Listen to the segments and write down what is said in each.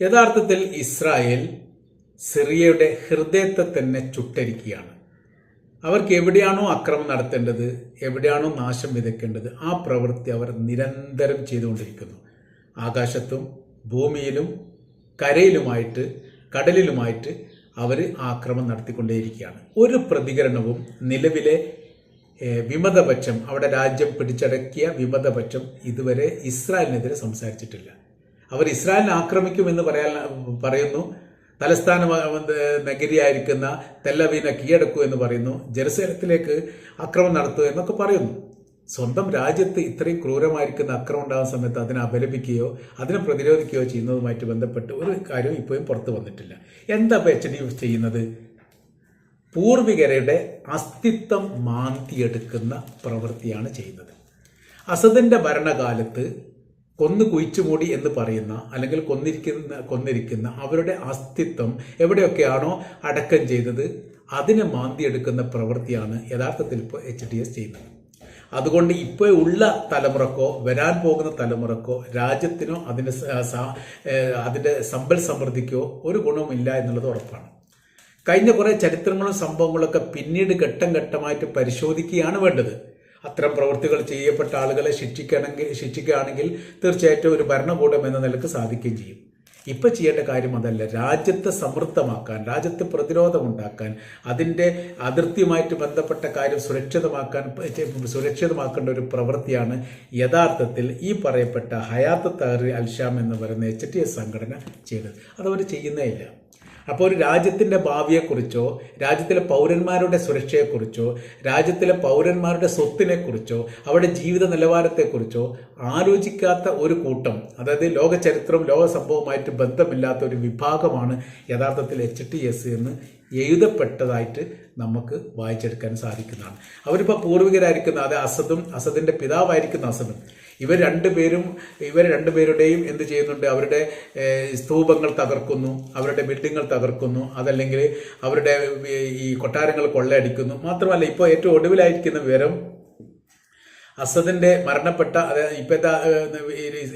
യഥാർത്ഥത്തിൽ ഇസ്രായേൽ സിറിയയുടെ ഹൃദയത്തെ തന്നെ ചുട്ടരിക്കുകയാണ്. അവർക്ക് എവിടെയാണോ അക്രമം നടത്തേണ്ടത് എവിടെയാണോ നാശം വിതയ്ക്കേണ്ടത് ആ പ്രവൃത്തി അവർ നിരന്തരം ചെയ്തുകൊണ്ടിരിക്കുന്നു. ആകാശത്തും ഭൂമിയിലും കരയിലുമായിട്ട് കടലിലുമായിട്ട് അവർ ആക്രമം നടത്തിക്കൊണ്ടേയിരിക്കുകയാണ്. ഒരു പ്രതികരണവും നിലവിലെ വിമതപക്ഷം അവിടെ രാജ്യം പിടിച്ചടക്കിയ വിമതപക്ഷം ഇതുവരെ ഇസ്രായേലിനെതിരെ സംസാരിച്ചിട്ടില്ല. അവർ ഇസ്രായേലിനെ ആക്രമിക്കുമെന്ന് പറയാൻ പറയുന്നു. തലസ്ഥാന നഗരിയായിരിക്കുന്ന തെല്ലവീനെ കീഴടക്കൂ എന്ന് പറയുന്നു. ജെറുസലത്തിലേക്ക് അക്രമം നടത്തുക എന്നൊക്കെ പറയുന്നു. സ്വന്തം രാജ്യത്ത് ഇത്രയും ക്രൂരമായിരിക്കുന്ന അക്രമം ഉണ്ടാകുന്ന സമയത്ത് അതിനെ അപലപിക്കുകയോ അതിനെ പ്രതിരോധിക്കുകയോ ചെയ്യുന്നതുമായിട്ട് ബന്ധപ്പെട്ട് ഒരു കാര്യവും ഇപ്പോഴും പുറത്തു വന്നിട്ടില്ല. എന്താ എച്ച് ഡി ചെയ്യുന്നത്? പൂർവികരയുടെ അസ്തിത്വം മാന്തിയെടുക്കുന്ന പ്രവൃത്തിയാണ് ചെയ്യുന്നത്. അസദിന്റെ ഭരണകാലത്ത് കൊന്നു കുഴിച്ചുമൂടി എന്ന് പറയുന്ന അല്ലെങ്കിൽ കൊന്നിരിക്കുന്ന കൊന്നിരിക്കുന്ന അവരുടെ അസ്തിത്വം എവിടെയൊക്കെയാണോ അടക്കം ചെയ്തത് അതിനെ മാന്തിയെടുക്കുന്ന പ്രവൃത്തിയാണ് യഥാർത്ഥത്തിൽ ഇപ്പോൾ എച്ച് ഡി എസ് ചെയ്യുന്നത്. അതുകൊണ്ട് ഇപ്പോൾ ഉള്ള തലമുറക്കോ വരാൻ പോകുന്ന തലമുറക്കോ രാജ്യത്തിനോ അതിന്റെ അതിന്റെ സമ്പൽ സമൃദ്ധിക്കോ ഒരു ഗുണവുമില്ല എന്നുള്ളത് ഉറപ്പാണ്. കഴിഞ്ഞ കുറേ ചരിത്രങ്ങളും സംഭവങ്ങളൊക്കെ പിന്നീട് ഘട്ടം ഘട്ടമായിട്ട് പരിശോധിക്കുകയാണ് വേണ്ടത്. അത്തരം പ്രവൃത്തികൾ ചെയ്യപ്പെട്ട ആളുകളെ ശിക്ഷിക്കണമെങ്കിൽ ശിക്ഷിക്കുകയാണെങ്കിൽ തീർച്ചയായിട്ടും ഒരു ഭരണകൂടം എന്ന നിലയ്ക്ക് സാധിക്കുകയും ചെയ്യും. ഇപ്പൊ ചെയ്യേണ്ട കാര്യം അതല്ല. രാജ്യത്തെ സമൃദ്ധമാക്കാൻ രാജ്യത്ത് പ്രതിരോധമുണ്ടാക്കാൻ അതിന്റെ അതിർത്തിയുമായിട്ട് ബന്ധപ്പെട്ട കാര്യം സുരക്ഷിതമാക്കാൻ സുരക്ഷിതമാക്കേണ്ട ഒരു പ്രവൃത്തിയാണ് യഥാർത്ഥത്തിൽ ഈ പറയപ്പെട്ട ഹയാത്ത് തഹറി അൽഷാം എന്ന് പറയുന്ന എച്ച് ടി എസ് സംഘടന ചെയ്തത്. അതവർ ചെയ്യുന്നേ ഇല്ല. അപ്പോൾ ഒരു രാജ്യത്തിന്റെ ഭാവിയെക്കുറിച്ചോ രാജ്യത്തിലെ പൗരന്മാരുടെ സുരക്ഷയെക്കുറിച്ചോ രാജ്യത്തിലെ പൗരന്മാരുടെ സ്വത്തിനെക്കുറിച്ചോ അവരുടെ ജീവിത നിലവാരത്തെക്കുറിച്ചോ ആലോചിക്കാത്ത ഒരു കൂട്ടം അതായത് ലോക ചരിത്രവും ലോക സംഭവവുമായിട്ട് ബന്ധമില്ലാത്ത ഒരു വിഭാഗമാണ് യഥാർത്ഥത്തിൽ എച്ച് ടി എസ് എന്ന് എഴുതപ്പെട്ടതായിട്ട് നമുക്ക് വായിച്ചെടുക്കാൻ സാധിക്കുന്നതാണ്. അവരിപ്പോൾ പൂർവികരായിരിക്കുന്ന അത് അസദും അസദിന്റെ പിതാവായിരിക്കുന്ന അസദും. ഇവർ രണ്ടുപേരും ഇവർ രണ്ടുപേരുടെയും എന്ത് ചെയ്യുന്നുണ്ട്? അവരുടെ സ്തൂപങ്ങൾ തകർക്കുന്നു അവരുടെ ബിൽഡിങ്ങൾ തകർക്കുന്നു അതല്ലെങ്കിൽ അവരുടെ ഈ കൊട്ടാരങ്ങൾ കൊള്ളയടിക്കുന്നു. മാത്രമല്ല ഇപ്പോൾ ഏറ്റവും ഒടുവിലായിരിക്കുന്ന വിവരം അസദിന്റെ മരണപ്പെട്ട അതായത് ഇപ്പോഴത്തെ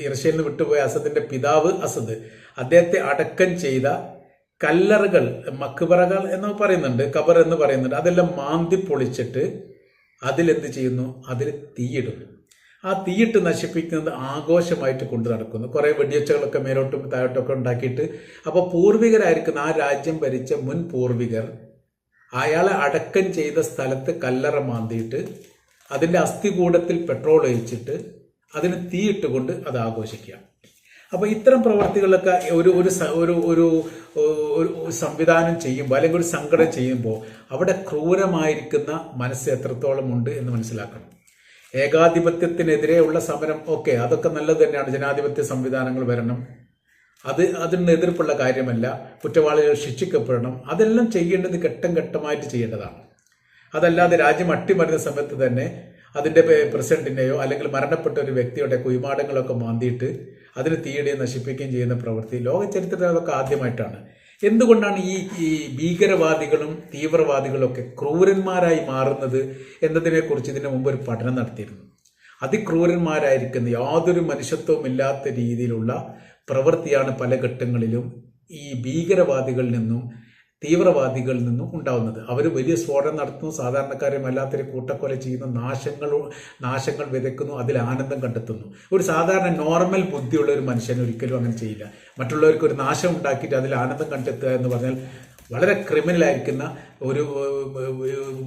ഇറഷ്യയിൽ നിന്ന് വിട്ടുപോയ അസദിന്റെ പിതാവ് അസദ് അദ്ദേഹത്തെ അടക്കം ചെയ്ത കല്ലറുകൾ മക്ബറകൾ എന്ന് പറയുന്നുണ്ട് കബർ എന്ന് പറയുന്നുണ്ട് അതെല്ലാം മാന്തി പൊളിച്ചിട്ട് അതിലെന്ത് ചെയ്യുന്നു? അതിൽ തീയിടുന്നു. ആ തീയിട്ട് നശിപ്പിക്കുന്നത് ആഘോഷമായിട്ട് കൊണ്ടു നടക്കുന്നു. കുറേ വെടിയൊച്ചകളൊക്കെ മേലോട്ടും താഴോട്ടൊക്കെ ഉണ്ടാക്കിയിട്ട്. അപ്പോൾ പൂർവികരായിരിക്കുന്ന ആ രാജ്യം ഭരിച്ച മുൻ പൂർവികർ അയാളെ അടക്കം ചെയ്ത സ്ഥലത്ത് കല്ലറ മാന്തിയിട്ട് അതിന്റെ അസ്ഥികൂടത്തിൽ പെട്രോൾ ഒഴിച്ചിട്ട് അതിന് തീയിട്ടുകൊണ്ട് അത് ആഘോഷിക്കുക. അപ്പോൾ ഇത്തരം പ്രവർത്തികളൊക്കെ ഒരു ഒരു ഒരു ഒരു സംവിധാനം ചെയ്യുമ്പോൾ അല്ലെങ്കിൽ ഒരു സംഘടന ചെയ്യുമ്പോൾ അവിടെ ക്രൂരമായിരിക്കുന്ന മനസ്സ് എത്രത്തോളം ഉണ്ട് എന്ന് മനസ്സിലാക്കണം. ഏകാധിപത്യത്തിനെതിരെയുള്ള സമരം ഓക്കെ അതൊക്കെ നല്ലത് തന്നെയാണ്. ജനാധിപത്യ സംവിധാനങ്ങൾ വരണം. അത് അതിന് എതിർപ്പുള്ള കാര്യമല്ല. കുറ്റവാളികൾ ശിക്ഷിക്കപ്പെടണം. അതെല്ലാം ചെയ്യേണ്ടത് ഘട്ടം ഘട്ടമായിട്ട് ചെയ്യേണ്ടതാണ്. അതല്ലാതെ രാജ്യം അട്ടിമറിഞ്ഞ സമയത്ത് തന്നെ അതിന്റെ പ്രസിഡന്റിനെയോ അല്ലെങ്കിൽ മരണപ്പെട്ട ഒരു വ്യക്തിയുടെ കുയിമാടങ്ങളൊക്കെ മാന്തിയിട്ട് അതിന് തീയിടുകയും നശിപ്പിക്കുകയും ചെയ്യുന്ന പ്രവൃത്തി. ലോക ചരിത്രത്തിൽ അതൊക്കെ ആദ്യമായിട്ടാണ്. എന്തുകൊണ്ടാണ് ഈ ഈ ഭീകരവാദികളും തീവ്രവാദികളും ഒക്കെ ക്രൂരന്മാരായി മാറുന്നത് എന്നതിനെക്കുറിച്ച് ഇതിനു മുമ്പ് ഒരു പഠനം നടത്തിയിരുന്നു. അതിക്രൂരന്മാരായിരിക്കുന്ന യാതൊരു മനുഷ്യത്വവും ഇല്ലാത്ത രീതിയിലുള്ള പ്രവൃത്തിയാണ് പല ഘട്ടങ്ങളിലും ഈ ഭീകരവാദികളിൽ നിന്നും തീവ്രവാദികളിൽ നിന്നും ഉണ്ടാവുന്നത്. അവർ വലിയ സ്ഫോടനം നടത്തുന്നു. സാധാരണക്കാരെ അല്ലാത്തൊരു കൂട്ടക്കൊല ചെയ്യുന്നു. നാശങ്ങൾ നാശങ്ങൾ വിതയ്ക്കുന്നു. അതിൽ ആനന്ദം കണ്ടെത്തുന്നു. ഒരു സാധാരണ നോർമൽ ബുദ്ധിയുള്ള ഒരു മനുഷ്യൻ ഒരിക്കലും അങ്ങനെ ചെയ്യില്ല. മറ്റുള്ളവർക്ക് ഒരു നാശം ഉണ്ടാക്കിയിട്ട് അതിൽ ആനന്ദം കണ്ടെത്തുക എന്ന് പറഞ്ഞാൽ വളരെ ക്രിമിനൽ ആയിരിക്കുന്ന ഒരു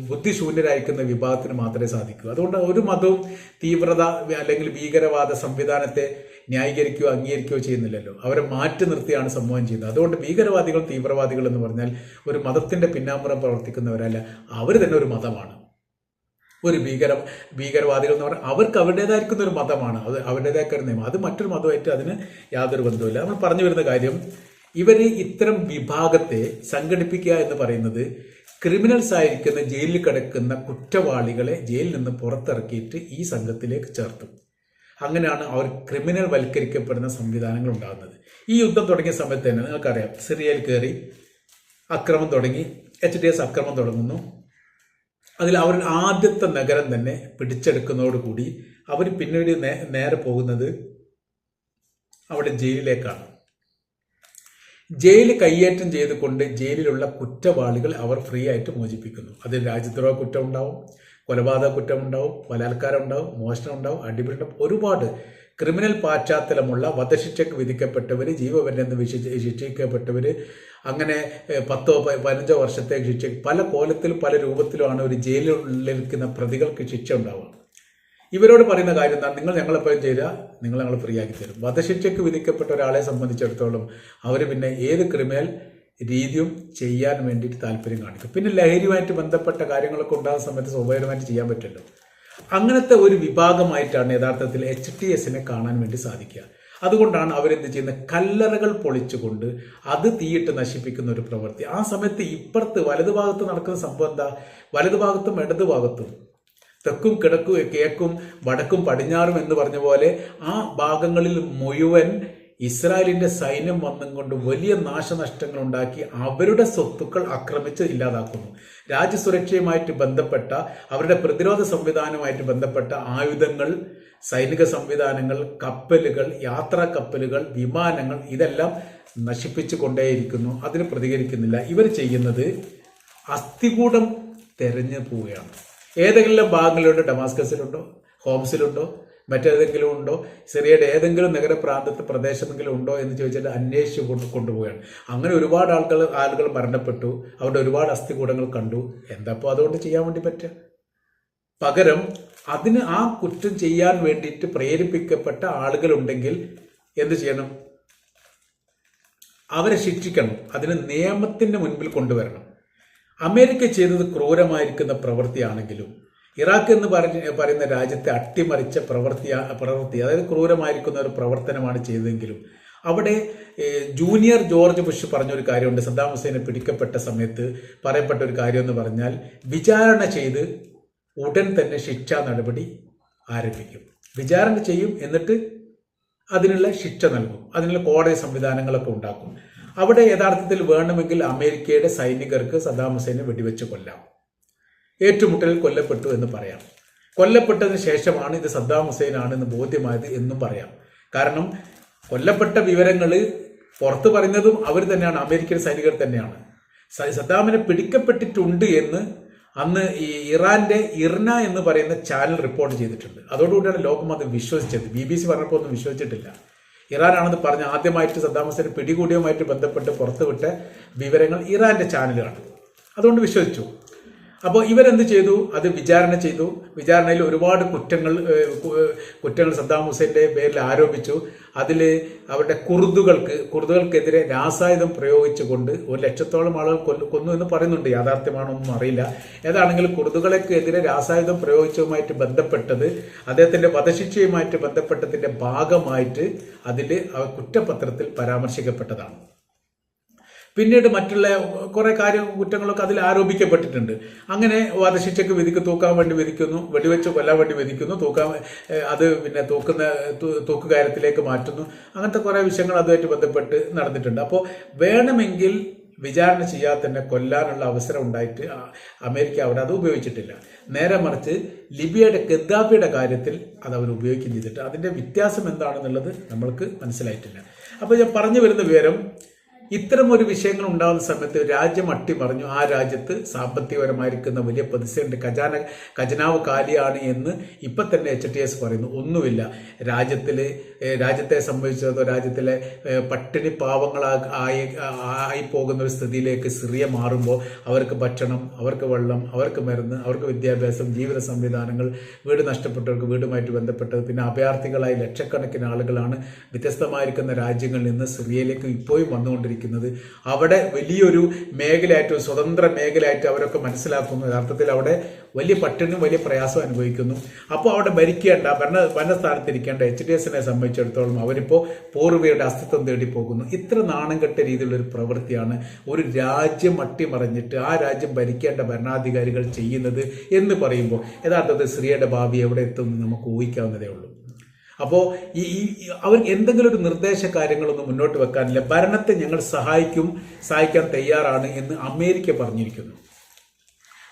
ബുദ്ധിശൂന്യരായിരിക്കുന്ന വിഭാഗത്തിന് മാത്രമേ സാധിക്കൂ. അതുകൊണ്ട് ഒരു മതവും തീവ്രത അല്ലെങ്കിൽ ഭീകരവാദ സംവിധാനത്തെ ന്യായീകരിക്കുകയോ അംഗീകരിക്കുകയോ ചെയ്യുന്നില്ലല്ലോ. അവരെ മാറ്റി നിർത്തിയാണ് സമൂഹം ചെയ്യുന്നത്. അതുകൊണ്ട് ഭീകരവാദികൾ തീവ്രവാദികൾ എന്ന് പറഞ്ഞാൽ ഒരു മതത്തിന്റെ പിന്നാമ്പുറം പ്രവർത്തിക്കുന്നവരല്ല. അവർ തന്നെ ഒരു മതമാണ്. ഒരു ഭീകര ഭീകരവാദികൾ എന്ന് പറഞ്ഞാൽ അവർക്ക് അവരുടേതായിരിക്കുന്ന ഒരു മതമാണ്. അത് അവരുടേതായ ഒരു നിയമം. അത് മറ്റൊരു മതമായിട്ട് അതിന് യാതൊരു ബന്ധവുമില്ല. നമ്മൾ പറഞ്ഞു വരുന്ന കാര്യം ഇവർ ഇത്തരം വിഭാഗത്തെ സംഘടിപ്പിക്കുക എന്ന് പറയുന്നത് ക്രിമിനൽസ് ആയിരിക്കുന്ന ജയിലിൽ കിടക്കുന്ന കുറ്റവാളികളെ ജയിലിൽ നിന്ന് പുറത്തിറക്കിയിട്ട് ഈ സംഘത്തിലേക്ക് ചേർത്തും. അങ്ങനെയാണ് അവർ ക്രിമിനൽ വൽക്കരിക്കപ്പെടുന്ന സംവിധാനങ്ങൾ ഉണ്ടാകുന്നത്. ഈ യുദ്ധം തുടങ്ങിയ സമയത്ത് തന്നെ നിങ്ങൾക്കറിയാം സിറിയയിൽ കയറി അക്രമം തുടങ്ങി എച്ച് ഡി എസ് അക്രമം തുടങ്ങുന്നു. അതിൽ അവർ ആദ്യത്തെ നഗരം തന്നെ പിടിച്ചെടുക്കുന്നതോടുകൂടി അവർ പിന്നീട് നേരെ പോകുന്നത് അവിടെ ജയിലിലേക്കാണ്. ജയിൽ കയ്യേറ്റം ചെയ്തുകൊണ്ട് ജയിലിലുള്ള കുറ്റവാളികൾ അവർ ഫ്രീ ആയിട്ട് മോചിപ്പിക്കുന്നു. അതിൽ രാജ്യദ്രോഹ കുറ്റം ഉണ്ടാവും കൊലപാതക കുറ്റം ഉണ്ടാവും ബലാത്കാരം ഉണ്ടാവും മോഷണം ഉണ്ടാവും അടിപിടി ഒരുപാട് ക്രിമിനൽ പാശ്ചാത്തലമുള്ള വധശിക്ഷയ്ക്ക് വിധിക്കപ്പെട്ടവർ ജീവപര്യന്തം വിശി- ശിക്ഷിക്കപ്പെട്ടവർ അങ്ങനെ പത്തോ പതിനഞ്ചോ വർഷത്തെ ശിക്ഷ പല കോലത്തിൽ പല രൂപത്തിലുമാണ് ഒരു ജയിലിലിരിക്കുന്ന പ്രതികൾക്ക് ശിക്ഷ ഉണ്ടാവുക ഇവരോട് പറയുന്ന കാര്യം എന്താണ്? നിങ്ങൾ ഞങ്ങളെപ്പോഴും ചെയ്താൽ നിങ്ങൾ ഞങ്ങൾ ഫ്രീ ആക്കി തരും. വധശിക്ഷയ്ക്ക് വിധിക്കപ്പെട്ട ഒരാളെ സംബന്ധിച്ചിടത്തോളം അവർ പിന്നെ ഏത് ക്രിമിനൽ രീതിയും ചെയ്യാൻ വേണ്ടിയിട്ട് താല്പര്യം കാണിക്കും. പിന്നെ ലഹരിയുമായിട്ട് ബന്ധപ്പെട്ട കാര്യങ്ങളൊക്കെ ഉണ്ടാകുന്ന സമയത്ത് സ്വാഭാവികമായിട്ട് ചെയ്യാൻ പറ്റുമല്ലോ. അങ്ങനത്തെ ഒരു വിഭാഗമായിട്ടാണ് യഥാർത്ഥത്തിൽ എച്ച് ടി എസിനെ കാണാൻ വേണ്ടി സാധിക്കുക. അതുകൊണ്ടാണ് അവരെന്ത് ചെയ്യുന്നത് കല്ലറകൾ പൊളിച്ചുകൊണ്ട് അത് തീയിട്ട് നശിപ്പിക്കുന്ന ഒരു പ്രവൃത്തി. ആ സമയത്ത് ഇപ്പുറത്ത് വലതുഭാഗത്ത് നടക്കുന്ന സംഭവം എന്താ? വലതുഭാഗത്തും ഇടതുഭാഗത്തും തെക്കും കിടക്കും കേക്കും വടക്കും പടിഞ്ഞാറും എന്ന് പറഞ്ഞ പോലെ ആ ഭാഗങ്ങളിൽ മുഴുവൻ ഇസ്രായേലിന്റെ സൈന്യം വന്നും കൊണ്ട് വലിയ നാശനഷ്ടങ്ങൾ ഉണ്ടാക്കി അവരുടെ സ്വത്തുക്കൾ ആക്രമിച്ച് ഇല്ലാതാക്കുന്നു. രാജ്യസുരക്ഷയുമായിട്ട് ബന്ധപ്പെട്ട അവരുടെ പ്രതിരോധ സംവിധാനവുമായിട്ട് ബന്ധപ്പെട്ട ആയുധങ്ങൾ സൈനിക സംവിധാനങ്ങൾ കപ്പലുകൾ യാത്രാ കപ്പലുകൾ വിമാനങ്ങൾ ഇതെല്ലാം നശിപ്പിച്ചു കൊണ്ടേയിരിക്കുന്നു. അതിന് പ്രതികരിക്കുന്നില്ല. ഇവർ ചെയ്യുന്നത് അസ്ഥികൂടം തെരഞ്ഞു പോവുകയാണ്. ഏതെങ്കിലും ഭാഗങ്ങളിലുണ്ടോ ഡമാസ്കസിലുണ്ടോ? ഹോംസിലുണ്ടോ? മറ്റേതെങ്കിലും ഉണ്ടോ? സിറിയയുടെ ഏതെങ്കിലും നഗരപ്രാന്തത്ത് പ്രദേശമെങ്കിലും ഉണ്ടോ എന്ന് ചോദിച്ചിട്ട് അന്വേഷിച്ച് കൊണ്ട് കൊണ്ടുപോവുകയാണ്. അങ്ങനെ ഒരുപാട് ആളുകൾ ആളുകൾ മരണപ്പെട്ടു. അവരുടെ ഒരുപാട് അസ്ഥികൂടങ്ങൾ കണ്ടു. എന്താപ്പോൾ അതുകൊണ്ട് ചെയ്യാൻ വേണ്ടി പറ്റുക? പകരം അതിന് ആ കുറ്റം ചെയ്യാൻ വേണ്ടിയിട്ട് പ്രേരിപ്പിക്കപ്പെട്ട ആളുകളുണ്ടെങ്കിൽ എന്ത് ചെയ്യണം? അവരെ ശിക്ഷിക്കണം. അതിന് നിയമത്തിന്റെ മുൻപിൽ കൊണ്ടുവരണം. അമേരിക്ക ചെയ്തത് ക്രൂരമായിരിക്കുന്ന പ്രവൃത്തിയാണെങ്കിലും ഇറാഖ് എന്ന് പറഞ്ഞ പറയുന്ന രാജ്യത്തെ അട്ടിമറിച്ച പ്രവൃത്തി പ്രവൃത്തി അതായത് ക്രൂരമായിരിക്കുന്ന ഒരു പ്രവർത്തനമാണ് ചെയ്തതെങ്കിലും അവിടെ ജൂനിയർ ജോർജ് ബുഷ് പറഞ്ഞൊരു കാര്യമുണ്ട്. സദ്ദാം ഹുസൈനെ പിടിക്കപ്പെട്ട സമയത്ത് പറയപ്പെട്ട ഒരു കാര്യം എന്ന് പറഞ്ഞാൽ വിചാരണ ചെയ്ത് ഉടൻ തന്നെ ശിക്ഷാ നടപടി ആരംഭിക്കും. വിചാരണ ചെയ്യും എന്നിട്ട് അതിനുള്ള ശിക്ഷ നൽകും. അതിനുള്ള കോടതി സംവിധാനങ്ങളൊക്കെ ഉണ്ടാക്കും. അവിടെ യഥാർത്ഥത്തിൽ വേണമെങ്കിൽ അമേരിക്കയുടെ സൈനികർക്ക് സദ്ദാം ഹുസൈനെ വെടിവെച്ച് കൊല്ലാം. ഏറ്റുമുട്ടലിൽ കൊല്ലപ്പെട്ടു എന്ന് പറയാം. കൊല്ലപ്പെട്ടതിന് ശേഷമാണ് ഇത് സദ്ദാം ഹുസൈൻ ആണെന്ന് ബോധ്യമായത് എന്നും പറയാം. കാരണം കൊല്ലപ്പെട്ട വിവരങ്ങൾ പുറത്തു പറയുന്നതും അവർ തന്നെയാണ് അമേരിക്കൻ സൈനികർ തന്നെയാണ്. സദ്ദാമിനെ പിടിക്കപ്പെട്ടിട്ടുണ്ട് എന്ന് അന്ന് ഈ ഇറാന്റെ ഇർന എന്ന് പറയുന്ന ചാനൽ റിപ്പോർട്ട് ചെയ്തിട്ടുണ്ട്. അതോടുകൂടിയാണ് ലോകം അത് വിശ്വസിച്ചത്. ബി ബി സി പറഞ്ഞപ്പോൾ ഒന്നും വിശ്വസിച്ചിട്ടില്ല. ഇറാനാണെന്ന് പറഞ്ഞ ആദ്യമായിട്ട് സദ്ദാം ഹുസൈൻ പിടികൂടിയുമായിട്ട് ബന്ധപ്പെട്ട് പുറത്തുവിട്ട വിവരങ്ങൾ ഇറാന്റെ ചാനലാണ് അതുകൊണ്ട് വിശ്വസിച്ചു. അപ്പോൾ ഇവരെന്ത് ചെയ്തു? അത് വിചാരണ ചെയ്തു. വിചാരണയിൽ ഒരുപാട് കുറ്റങ്ങൾ കുറ്റങ്ങൾ സദ്ദാം ഹുസൈന്റെ പേരിൽ ആരോപിച്ചു. അതിൽ അവരുടെ കുർദുകൾക്ക് കുർദുകൾക്കെതിരെ രാസായുധം പ്രയോഗിച്ചുകൊണ്ട് ഒരു ലക്ഷത്തോളം ആളുകൾ കൊല്ലു കൊന്നു എന്ന് പറയുന്നുണ്ട്. യാഥാർത്ഥ്യമാണോന്നും അറിയില്ല. ഏതാണെങ്കിലും കുർദുകൾക്കെതിരെ രാസായുധം പ്രയോഗിച്ചതുമായിട്ട് ബന്ധപ്പെട്ടത് അദ്ദേഹത്തിന്റെ വധശിക്ഷയുമായിട്ട് ബന്ധപ്പെട്ടതിന്റെ ഭാഗമായിട്ട് അതിൽ കുറ്റപത്രത്തിൽ പരാമർശിക്കപ്പെട്ടതാണ്. പിന്നീട് മറ്റുള്ള കുറെ കാര്യ കുറ്റങ്ങളൊക്കെ അതിൽ ആരോപിക്കപ്പെട്ടിട്ടുണ്ട്. അങ്ങനെ വധശിക്ഷയ്ക്ക് വിധിക്ക് തൂക്കാൻ വേണ്ടി വിധിക്കുന്നു വെടിവെച്ച് കൊല്ലാൻ വേണ്ടി വിധിക്കുന്നു തൂക്കാൻ അത് പിന്നെ തൂക്കുന്ന തൂക്കുകാര്യത്തിലേക്ക് മാറ്റുന്നു. അങ്ങനത്തെ കുറെ വിഷയങ്ങൾ അതുമായിട്ട് ബന്ധപ്പെട്ട് നടന്നിട്ടുണ്ട്. അപ്പോൾ വേണമെങ്കിൽ വിചാരണ ചെയ്യാതെ തന്നെ കൊല്ലാനുള്ള അവസരം ഉണ്ടായിട്ട് അമേരിക്ക അവിടെ അത് ഉപയോഗിച്ചിട്ടില്ല. നേരെ മറിച്ച് ലിബിയയുടെ ഗദ്ദാഫിയുടെ കാര്യത്തിൽ അത് അവർ ഉപയോഗിക്കുകയും ചെയ്തിട്ട് അതിന്റെ വ്യത്യാസം എന്താണെന്നുള്ളത് നമ്മൾക്ക് മനസ്സിലായിട്ടില്ല. അപ്പോൾ ഞാൻ പറഞ്ഞു വരുന്ന വിവരം ഇത്തരം ഒരു വിഷയങ്ങൾ ഉണ്ടാകുന്ന സമയത്ത് രാജ്യം അട്ടിമറിഞ്ഞു ആ രാജ്യത്ത് സാമ്പത്തികപരമായിരിക്കുന്ന വലിയ പ്രതിസന്ധി ഖജാന ഖജനാവ് കാലിയാണ് എന്ന് ഇപ്പൊ തന്നെ എച്ച് ടി എസ് പറയുന്നു. ഒന്നുമില്ല. രാജ്യത്തിൽ രാജ്യത്തെ സംബന്ധിച്ചിടത്തോളം രാജ്യത്തിലെ പട്ടിണി പാവങ്ങളാ ആയി ആയി പോകുന്ന ഒരു സ്ഥിതിയിലേക്ക് സിറിയ മാറുമ്പോൾ അവർക്ക് ഭക്ഷണം അവർക്ക് വെള്ളം അവർക്ക് മരുന്ന് അവർക്ക് വിദ്യാഭ്യാസം ജീവിത സംവിധാനങ്ങൾ വീട് നഷ്ടപ്പെട്ടവർക്ക് വീടുമായിട്ട് ബന്ധപ്പെട്ടത് പിന്നെ അഭയാർത്ഥികളായി ലക്ഷക്കണക്കിന് ആളുകളാണ് വ്യത്യസ്തമായിരിക്കുന്ന രാജ്യങ്ങളിൽ നിന്ന് സിറിയയിലേക്ക് ഇപ്പോഴും വന്നുകൊണ്ടിരിക്കുന്നത്. അവിടെ വലിയൊരു മേഖലയായിട്ട് സ്വതന്ത്ര മേഖലയായിട്ട് അവരൊക്കെ മനസ്സിലാക്കുന്നു. യഥാർത്ഥത്തിൽ അവിടെ വലിയ പട്ടിണിയും വലിയ പ്രയാസം അനുഭവിക്കുന്നു. അപ്പോൾ അവിടെ ഭരിക്കേണ്ട ഭരണ ഭരണസ്ഥാനത്തിരിക്കേണ്ട എച്ച് ഡി എസിനെ സംബന്ധിച്ചിടത്തോളം അവരിപ്പോൾ പൂർവികയുടെ അസ്തിത്വം തേടി പോകുന്നു. ഇത്ര നാണം കെട്ട രീതിയിലുള്ള ഒരു പ്രവൃത്തിയാണ് ഒരു രാജ്യം അട്ടിമറിഞ്ഞിട്ട് ആ രാജ്യം ഭരിക്കേണ്ട ഭരണാധികാരികൾ ചെയ്യുന്നത് എന്ന് പറയുമ്പോൾ യഥാർത്ഥത്തിൽ സ്ത്രീയുടെ ഭാവി എവിടെ എത്തുമെന്ന് നമുക്ക് ഊഹിക്കാവുന്നതേ ഉള്ളൂ. അപ്പോൾ ഈ അവർ എന്തെങ്കിലും ഒരു നിർദ്ദേശ കാര്യങ്ങളൊന്നും മുന്നോട്ട് വെക്കാനില്ല. ഭരണത്തെ ഞങ്ങൾ സഹായിക്കും സഹായിക്കാൻ തയ്യാറാണ് എന്ന് അമേരിക്ക പറഞ്ഞിരിക്കുന്നു.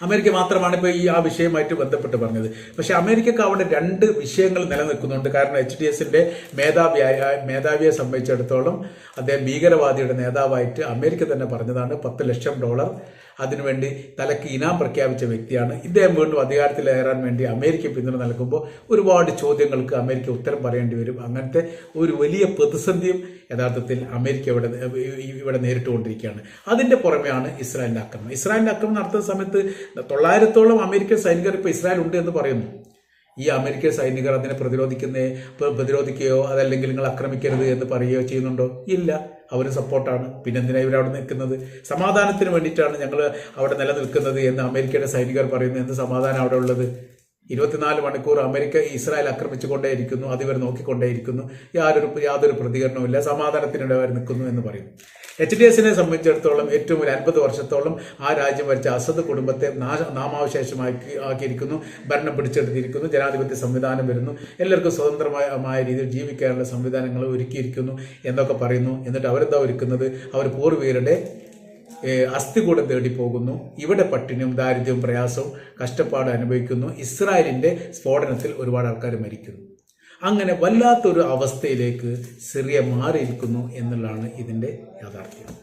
അമേരിക്ക മാത്രമാണ് ഇപ്പോൾ ഈ ആ വിഷയമായിട്ട് ബന്ധപ്പെട്ട് പറഞ്ഞത്. പക്ഷേ അമേരിക്കക്ക് അവിടെ രണ്ട് വിഷയങ്ങൾ നിലനിൽക്കുന്നുണ്ട്. കാരണം എച്ച് ഡി എസിന്റെ മേധാവിയായ മേധാവിയെ സംബന്ധിച്ചിടത്തോളം അദ്ദേഹം ഭീകരവാദിയുടെ നേതാവായിട്ട് അമേരിക്ക തന്നെ പറഞ്ഞതാണ്. പത്ത് ലക്ഷം ഡോളർ അതിനുവേണ്ടി തലക്ക് ഇനാം പ്രഖ്യാപിച്ച വ്യക്തിയാണ്. ഇദ്ദേഹം വീണ്ടും അധികാരത്തിലേറാൻ വേണ്ടി അമേരിക്ക പിന്തുണ നൽകുമ്പോൾ ഒരുപാട് ചോദ്യങ്ങൾക്ക് അമേരിക്ക ഉത്തരം പറയേണ്ടി വരും. അങ്ങനത്തെ ഒരു വലിയ പ്രതിസന്ധിയും യഥാർത്ഥത്തിൽ അമേരിക്ക ഇവിടെ ഇവിടെ നേരിട്ടുകൊണ്ടിരിക്കുകയാണ്. അതിന്റെ പുറമെയാണ് ഇസ്രായേലിന്റെ ആക്രമണം ഇസ്രായേലിന്റെ ആക്രമണം നടത്തുന്ന സമയത്ത് തൊള്ളായിരത്തോളം അമേരിക്കൻ സൈനികർ ഇപ്പോൾ ഇസ്രായേൽ ഉണ്ട് എന്ന് പറയുന്നു. ഈ അമേരിക്കൻ സൈനികർ അതിനെ പ്രതിരോധിക്കുന്നേ പ്ര- പ്രതിരോധിക്കുകയോ അതല്ലെങ്കിൽ നിങ്ങൾ ആക്രമിക്കരുത് എന്ന് പറയുകയോ ചെയ്യുന്നുണ്ടോ? ഇല്ല. അവർ സപ്പോർട്ടാണ്. പിന്നെ എന്തിനാ ഇവർ അവിടെ നിൽക്കുന്നത്? സമാധാനത്തിന് വേണ്ടിയിട്ടാണ് ഞങ്ങൾ അവിടെ നിലനിൽക്കുന്നത് എന്ന് അമേരിക്കയുടെ സൈനികർ പറയുന്നു എന്ത് സമാധാനം അവിടെ ഉള്ളത്? ഇരുപത്തിനാല് മണിക്കൂർ അമേരിക്ക ഇസ്രായേൽ ആക്രമിച്ചുകൊണ്ടേയിരിക്കുന്നു അതിവർ നോക്കിക്കൊണ്ടേയിരിക്കുന്നു. യാതൊരു യാതൊരു പ്രതികരണവുമില്ല സമാധാനത്തിനിടെ അവർ നിൽക്കുന്നു എന്ന് പറയും. എച്ച് ഡി എസിനെ സംബന്ധിച്ചിടത്തോളം ഏറ്റവും ഒരു അൻപത് വർഷത്തോളം ആ രാജ്യം ഭരിച്ച അസദ് കുടുംബത്തെ നാമാവശേഷമാക്കി ആക്കിയിരിക്കുന്നു. ഭരണം പിടിച്ചെടുത്തിരിക്കുന്നു. ജനാധിപത്യ സംവിധാനം വരുന്നു. എല്ലാവർക്കും സ്വതന്ത്രമായ രീതിയിൽ ജീവിക്കാനുള്ള സംവിധാനങ്ങൾ ഒരുക്കിയിരിക്കുന്നു എന്നൊക്കെ പറയുന്നു. എന്നിട്ട് അവരെന്താ ഒരുക്കുന്നത്? അവർ പൂർവികരുടെ അസ്ഥികൂടം തേടി പോകുന്നു. ഇവിടെ പട്ടിണിയും ദാരിദ്ര്യവും പ്രയാസവും കഷ്ടപ്പാട് അനുഭവിക്കുന്നു. ഇസ്രായേലിന്റെ സ്ഫോടനത്തിൽ ഒരുപാട് ആൾക്കാർ മരിക്കുന്നു. അങ്ങനെ വല്ലാത്തൊരു അവസ്ഥയിലേക്ക് സിറിയ മാറിയിരിക്കുന്നു എന്നുള്ളതാണ് ഇതിന്റെ യാഥാർത്ഥ്യം.